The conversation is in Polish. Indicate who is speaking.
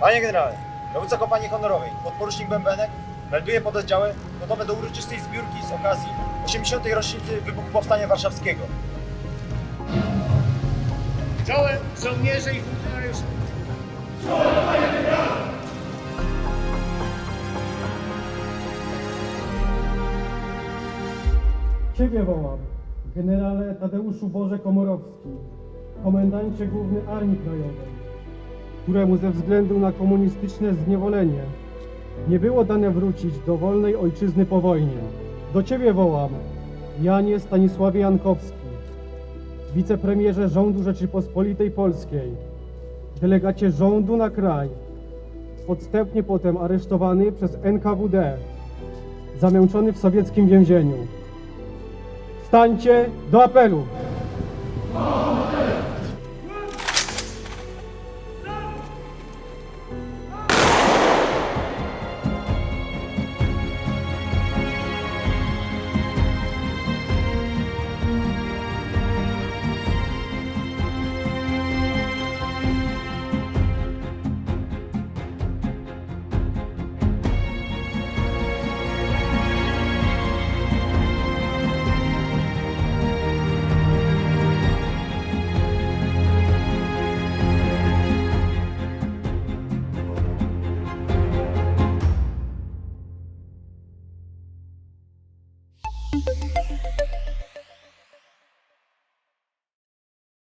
Speaker 1: Panie generale, dowódca kompanii honorowej, podporucznik Bębenek, melduje pododdziały gotowe do uroczystej zbiórki z okazji 80. rocznicy wybuchu Powstania Warszawskiego.
Speaker 2: Czołem żołnierze i funkcjonariusze!
Speaker 3: Ciebie wołam, generale Tadeuszu Boże Komorowski, komendancie główny Armii Krajowej, któremu ze względu na komunistyczne zniewolenie nie było dane wrócić do wolnej ojczyzny po wojnie. Do Ciebie wołam, Janie Stanisławie Jankowski, wicepremierze rządu Rzeczypospolitej Polskiej, delegacie rządu na kraj, podstępnie potem aresztowany przez NKWD, zamęczony w sowieckim więzieniu. Stańcie do apelu!